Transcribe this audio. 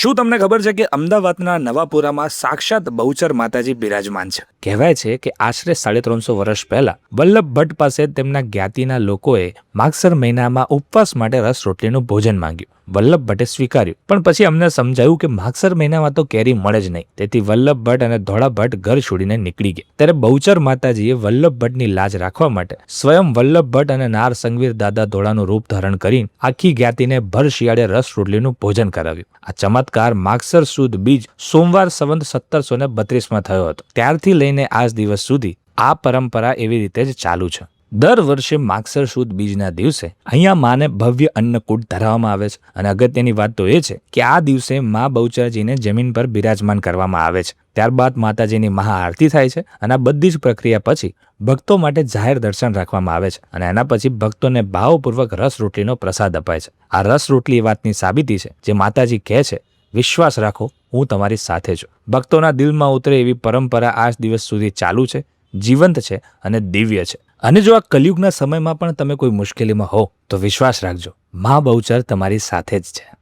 શું તમને ખબર છે કે અમદાવાદના નવાપુરામાં સાક્ષાત બહુચર માતાજી બિરાજમાન છે? કહેવાય છે કે આશરે સાડી ત્રણસો વર્ષ પહેલા વલ્લભ ભટ્ટ પાસે તેમના જ્ઞાતિના લોકોએ માગસર મહિનામાં ઉપવાસ માટે રસ રોટલીનું ભોજન માંગ્યું. વલ્લભ ભટ્ટે સ્વીકાર્યું. પણ પછી અમને સમજાયું કે માગસર મહિનામાં તો કેરી મળે જ નહીં. તેથી વલ્લભ ભટ્ટ અને ધોળા ભટ્ટ ઘર છોડીને નીકળી ગયા. ત્યારે બહુચર માતાજીએ વલ્લભ ભટ્ટની લાજ રાખવા માટે સ્વયં વલ્લભ ભટ્ટ અને નાર સંગવીર દાદા ધોળાનું રૂપ ધારણ કરી આખી જ્ઞાતિને ભર શિયાળે રસ રોટલીનું ભોજન કરાવ્યું. આ ચમત્કાર માગસર સુદ બીજ સોમવાર સંવંત સત્તરસો ને બત્રીસમાં થયો હતો. ત્યારથી લઈને આજ દિવસ સુધી આ પરંપરા એવી રીતે જ ચાલુ છે. દર વર્ષે માગસર સુદ બીજના દિવસે અહીંયા માને ભવ્ય અન્નકૂટ ધરાવવામાં આવે છે અને અગત્યની વાત તો એ છે કે આ દિવસે મા બહુચરજીને જમીન પર બિરાજમાન કરવામાં આવે છે. ત્યારબાદ માતાજીની મહાઆરતી થાય છે અને આ બધી જ પ્રક્રિયા પછી ભક્તો માટે જાહેર દર્શન રાખવામાં આવે છે અને એના પછી ભક્તોને ભાવપૂર્વક રસ રોટલીનો પ્રસાદ અપાય છે. આ રસ રોટલી એ વાતની સાબિતી છે જે માતાજી કહે છે વિશ્વાસ રાખો, હું તમારી સાથે છું. ભક્તોના દિલમાં ઉતરે એવી પરંપરા આજ દિવસ સુધી ચાલુ છે, જીવંત છે અને દિવ્ય છે. અને જો આ કલયુગના સમયમાં પણ તમે કોઈ મુશ્કેલીમાં હો, તો વિશ્વાસ રાખજો. મા બહુચર તમારી સાથે જ છે.